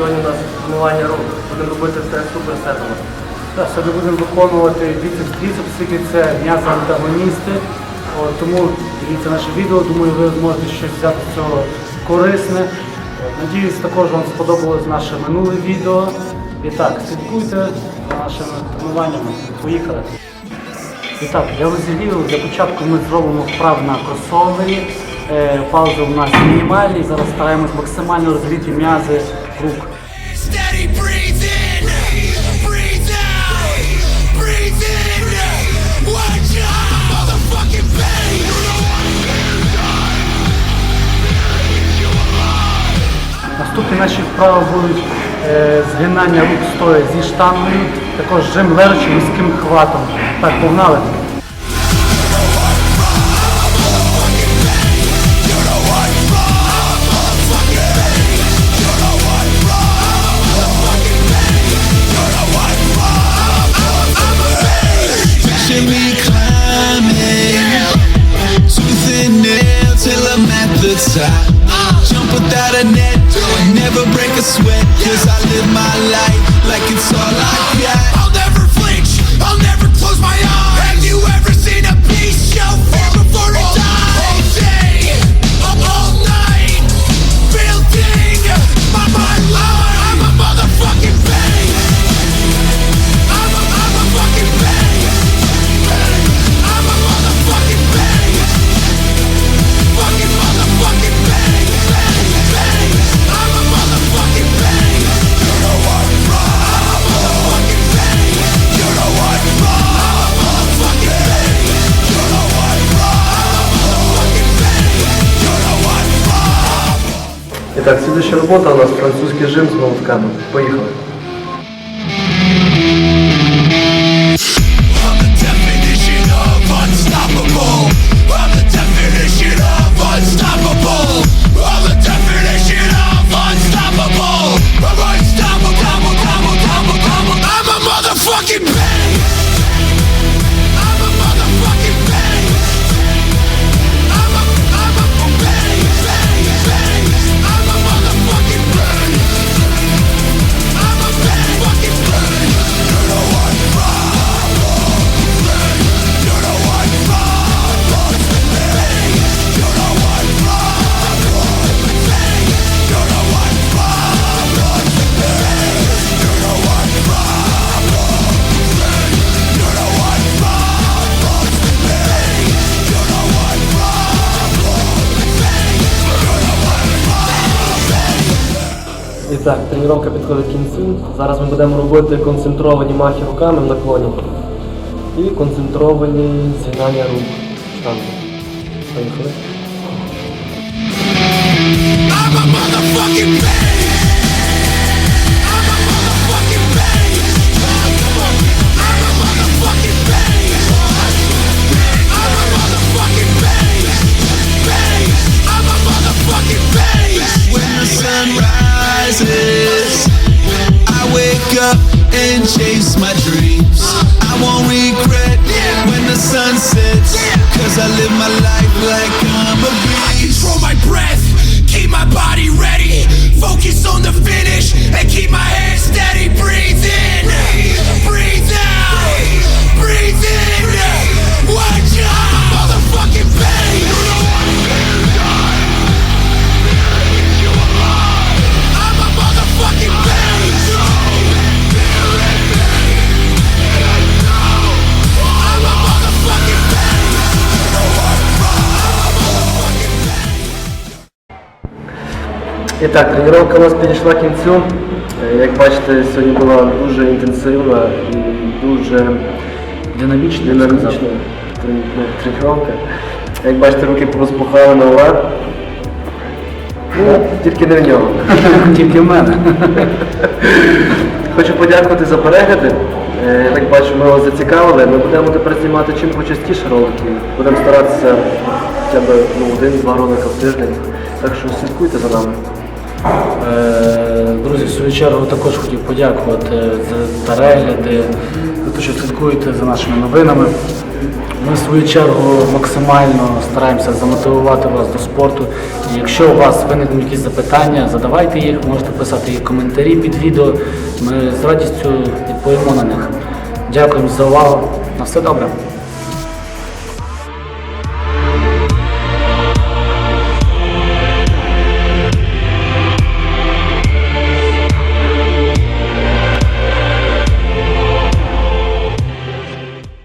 Сьогодні у нас тренування рук. Будемо робити все супер сетами. Так, сьогодні будемо виконувати біцепс тріцепс, оскільки це м'язи антагоністи. Тому дивіться наше відео, думаю, ви зможете щось взяти з цього корисне. Надіюсь, також вам сподобалось наше минуле відео. І так, слідкуйте за нашими тренуваннями. Поїхали! І так, для розігріву для початку ми зробимо вправ на кросовері. Е, паузи у нас мінімальні. Зараз стараємось максимально розгріти м'язи рук. Наступні наші вправи будуть е, згинання рук стоя зі штангою, також жим лежачи вузьким хватом. Так, погнали. Never break a sweat. Cause I live my life like it's all I got. I'll never І так, работа у нас французький жим з молотками. Поїхали. І так, тренування підходить кінцю. Зараз ми будемо робити концентровані махи руками в наклоні і концентровані згинання рук штанги. Поїхали. I'm a motherfucking bang. Chase my dreams. I won't regret when the sun sets. Cause I live my life like I'm a beast. Control my breath, keep my body ready. Focus on the finish І так, тренування у нас підійшла кінцю. Як бачите, сьогодні була дуже інтенсивна і дуже динамічна ну, тренування. Як бачите, руки розпухали на ура. Ну, тільки не в нього. Тільки в мене. Хочу подякувати за перегляди. Е, Я так бачу, ми вас зацікавили. Ми будемо тепер знімати чим почастіше ролики. Будемо старатися хоча б ну, один-два ролика в тиждень. Так що слідкуйте за нами. Е, Друзі, в свою чергу також хотів подякувати за перегляди, за те, що слідкуєте за нашими новинами. Ми в свою чергу максимально стараємося замотивувати вас до спорту. Якщо у вас виникнуть якісь запитання, задавайте їх, можете писати їх коментарі під відео. Ми з радістю відповімо на них. Дякуємо за увагу. На все добре.